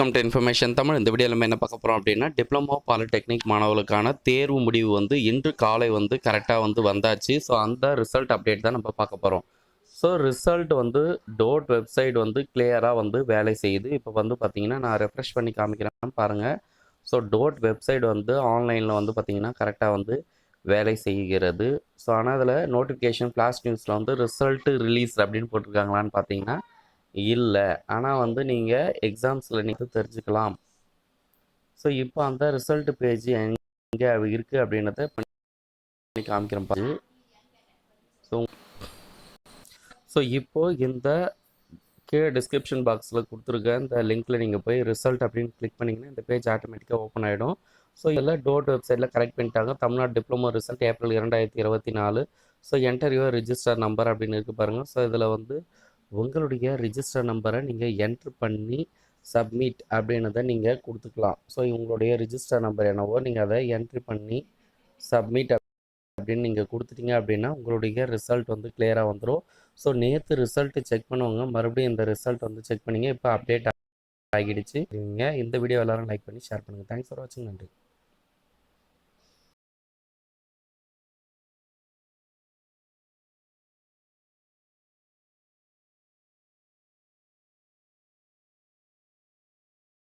Welcome to information Tamil. இந்த video நம்ம என்ன பார்க்க போகிறோம் அப்படின்னா டிப்ளமோ பாலிடெக்னிக் மாணவர்களுக்கான தேர்வு முடிவு வந்து இன்று காலை வந்து கரெக்டாக வந்து வந்தாச்சு. ஸோ அந்த ரிசல்ட் அப்டேட் தான் நம்ம பார்க்க போகிறோம் ஸோ ரிசல்ட் வந்து டோட் வெப்சைட் வந்து கிளியராக வந்து வேலை செய்யுது. இப்போ வந்து பார்த்தீங்கன்னா நான் ரெஃப்ரெஷ் பண்ணி காமிக்கிறேன் பாருங்கள் ஸோ டோட் வெப்சைட் வந்து ஆன்லைனில் வந்து பார்த்தீங்கன்னா கரெக்டாக வந்து வேலை செய்கிறது. ஸோ ஆனால் அதில் நோட்டிஃபிகேஷன் ஃப்ளாஷ் நியூஸில் வந்து ரிசல்ட்டு ரிலீஸ் அப்படின்னு போட்டிருக்காங்களான்னு பார்த்தீங்கன்னா இல்லை. ஆனால் வந்து நீங்கள் எக்ஸாம்ஸில் நீங்கள் தெரிஞ்சுக்கலாம். ஸோ இப்போ அந்த ரிசல்ட் பேஜ் எங்கே இருக்குது அப்படின்றத பண்ணி காமிக்கிறேன் பாரு. ஸோ ஸோ இப்போது இந்த கீழே டிஸ்கிரிப்ஷன் பாக்ஸில் கொடுத்துருக்க இந்த லிங்க்கில் நீங்கள் போய் ரிசல்ட் அப்படின்னு கிளிக் பண்ணிங்கன்னா இந்த பேஜ் ஆட்டோமேட்டிக்காக ஓப்பன் ஆகிடும் ஸோ இதில் டோட் வெப்சைட்டில் கரெக்ட் பண்ணிட்டாங்க. தமிழ்நாடு டிப்ளமோ ரிசல்ட் ஏப்ரல் இரண்டாயிரத்தி இருபத்தி நாலு. So enter your register number அப்படின்னு இருக்குது பாருங்கள் ஸோ இதில் வந்து உங்களுடைய ரிஜிஸ்டர் நம்பரை நீங்கள் என்ட்ரு பண்ணி சப்மிட் அப்படின்றத நீங்கள் கொடுத்துக்கலாம். ஸோ உங்களுடைய ரிஜிஸ்டர் நம்பர் என்னவோ நீங்கள் அதை என்ட்ரி பண்ணி சப்மிட் அப்படின்னு நீங்கள் கொடுத்துட்டீங்க அப்படின்னா உங்களுடைய ரிசல்ட் வந்து கிளியராக வந்துடும் ஸோ நேற்று ரிசல்ட்டு செக் பண்ணுவாங்க மறுபடியும் இந்த ரிசல்ட் வந்து செக் பண்ணிங்க. இப்போ அப்டேட் ஆகிடுச்சு. நீங்கள் இந்த வீடியோ எல்லோரும் லைக் பண்ணி ஷேர் பண்ணுங்கள் தேங்க்ஸ் ஃபார் வாட்சிங் நன்றி.